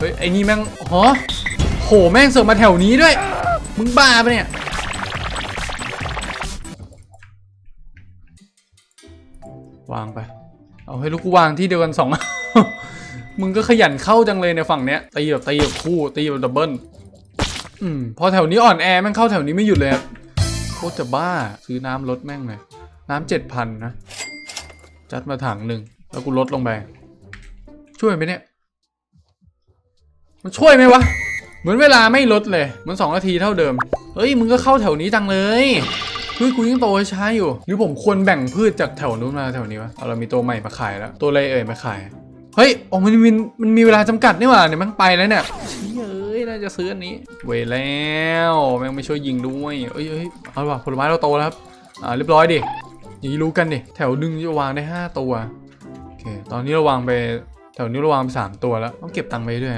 เฮ้ยไอ้นี่แม่งฮะโหแม่งเสิร์ฟมาแถวนี้ด้วย มึงบ้าปะเนี่ย วางไป เอาให้ลูกกูวางที่เดียวกันสองมึงก็ขยันเข้าจังเลยในฝั่งเนี้ยตีแบบตีแบบคู่ตีแบบดับเบิลอืมพอแถวนี้อ่อนแอแม่งเข้าแถวนี้ไม่หยุดเลยครับโคตรจะบ้าซื้อน้ำลดแม่งเลยน้ำเจ็ดพันนะ จัดมาถังหนึ่งแล้วกูลดลงไป ช่วยไหมเนี่ย มันช่วยไหมวะ เหมือนเวลาไม่ลดเลยมือนสองนาทีเท่าเดิม เฮ้ย มึงก็เข้าแถวนี้จังเลยพืชกูยังโตช้าอยู่ หรือผมควรแบ่งพืชจากแถวนู้นมาแถวนี้วะ เอาเรามีตัวใหม่มาขายแล้ว ตัวอะไรเอ่ยมาขาย เฮ้ยอ๋อมันมีมันมีเวลาจำกัดนี่หว่าเนี่ยมันไปแล้วเนี่ยเชี่ยเอ้ยน่าจะซื้ออันนี้ เวยแล้วแม่งไม่ช่วยยิงด้วยเอ้ยเอ้ยเอาว่ะผลไม้เราโตแล้วครับ อ่าเรียบร้อยดิอย่างนี้รู้กันดิ แถวหนึ่งจะวางได้ 5 ตัว โอเค ตอนนี้เราวางไปแถวนี้เราวางไป3ตัวแล้ว ต้องเก็บตังค์ไปด้วย